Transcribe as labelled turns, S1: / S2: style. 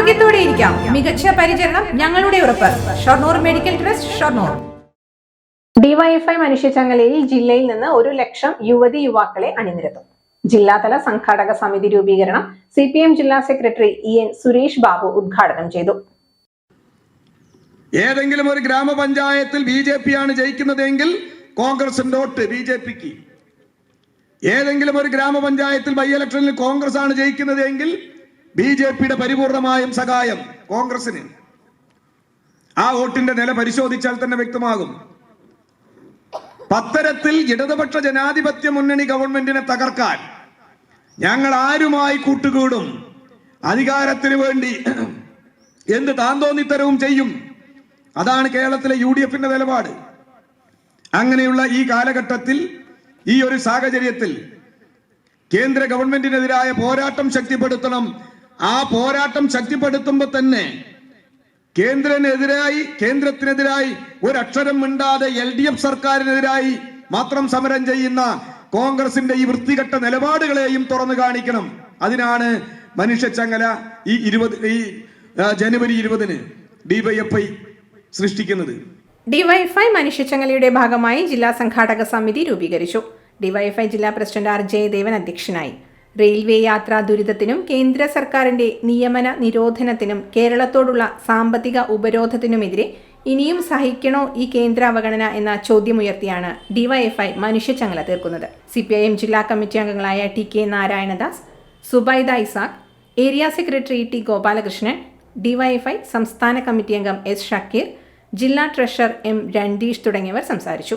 S1: ധൈര്യത്തോടെ ഇരിക്കാം. മികച്ച പരിചരണം ഞങ്ങളുടെ ഉറപ്പ്. Shoranur medical trust Shoranur.
S2: DYFI മനുഷ്യച്ചങ്ങലയിൽ ജില്ലയിൽ നിന്ന് ഒരു ലക്ഷം യുവതി യുവാക്കളെ അണിനിരത്തും. ജില്ലാതല സംഘാടക സമിതി രൂപീകരണം സി പി എം ജില്ലാ secretary E N Suresh Babu ഉദ്ഘാടനം ചെയ്തു.
S3: ഏതെങ്കിലും ഒരു ഗ്രാമപഞ്ചായത്തിൽ ബി ജെ പി ആണ് ജയിക്കുന്നതെങ്കിൽ കോൺഗ്രസിന്റെ വോട്ട് ബി ജെ പിക്ക്. ഏതെങ്കിലും ഒരു ഗ്രാമപഞ്ചായത്തിൽ ബൈ ഇലക്ഷനിൽ കോൺഗ്രസ് ആണ് ജയിക്കുന്നതെങ്കിൽ ബി ജെ പിയുടെ പരിപൂർണമായും സഹായം കോൺഗ്രസിന്. ആ വോട്ടിന്റെ നില പരിശോധിച്ചാൽ തന്നെ വ്യക്തമാകും. പത്തരത്തിൽ ഇടതുപക്ഷ ജനാധിപത്യ മുന്നണി ഗവൺമെന്റിനെ തകർക്കാൻ ഞങ്ങൾ ആരുമായി കൂട്ടുകൂടും? അധികാരത്തിന് വേണ്ടി എന്ത് താന്തോന്നിത്തരവും ചെയ്യും? അതാണ് കേരളത്തിലെ യു ഡി എഫിന്റെ നിലപാട്. അങ്ങനെയുള്ള ഈ കാലഘട്ടത്തിൽ ഈ ഒരു സാഹചര്യത്തിൽ കേന്ദ്ര ഗവൺമെന്റിനെതിരായ പോരാട്ടം ശക്തിപ്പെടുത്തണം ആ പോരാട്ടം ശക്തിപ്പെടുത്തുമ്പോൾ തന്നെ കേന്ദ്രനെതിരായി കേന്ദ്രത്തിനെതിരായി ഒരക്ഷരം മിണ്ടാതെ എൽ ഡി എഫ് സർക്കാരിനെതിരായി മാത്രം സമരം ചെയ്യുന്ന കോൺഗ്രസിന്റെ ഈ വൃത്തികെട്ട നിലപാടുകളെയും തുറന്നു കാണിക്കണം. അതിനാണ് മനുഷ്യ ചങ്ങല ഈ ഇരുപത് ഈ ജനുവരി ഇരുപതിന് ഡിവൈഎഫ്ഐ സൃഷ്ടിക്കുന്നത്.
S2: ഡിവൈഎഫ്ഐ മനുഷ്യച്ചങ്ങലയുടെ ഭാഗമായി ജില്ലാ സംഘാടക സമിതി രൂപീകരിച്ചു. ഡിവൈഎഫ്ഐ ജില്ലാ പ്രസിഡന്റ് ആർ ജയദേവൻ അധ്യക്ഷനായി. റെയിൽവേ യാത്രാ ദുരിതത്തിനും കേന്ദ്ര സർക്കാരിന്റെ നിയമന നിരോധനത്തിനും കേരളത്തോടുള്ള സാമ്പത്തിക ഉപരോധത്തിനുമെതിരെ ഇനിയും സഹിക്കണോ ഈ കേന്ദ്ര അവഗണന എന്ന ചോദ്യമുയർത്തിയാണ് ഡിവൈഎഫ്ഐ മനുഷ്യചങ്ങല തീർക്കുന്നത്. സിപിഐഎം ജില്ലാ കമ്മിറ്റി അംഗങ്ങളായ T K Narayanadas Zubaida Isaq area secretary T Gopalakrishnan DYFI സംസ്ഥാന കമ്മിറ്റി അംഗം എസ് ഷക്കീർ ജില്ലാ ട്രഷറർ എം രണ്ടീഷ് തുടങ്ങിയവർ സംസാരിച്ചു.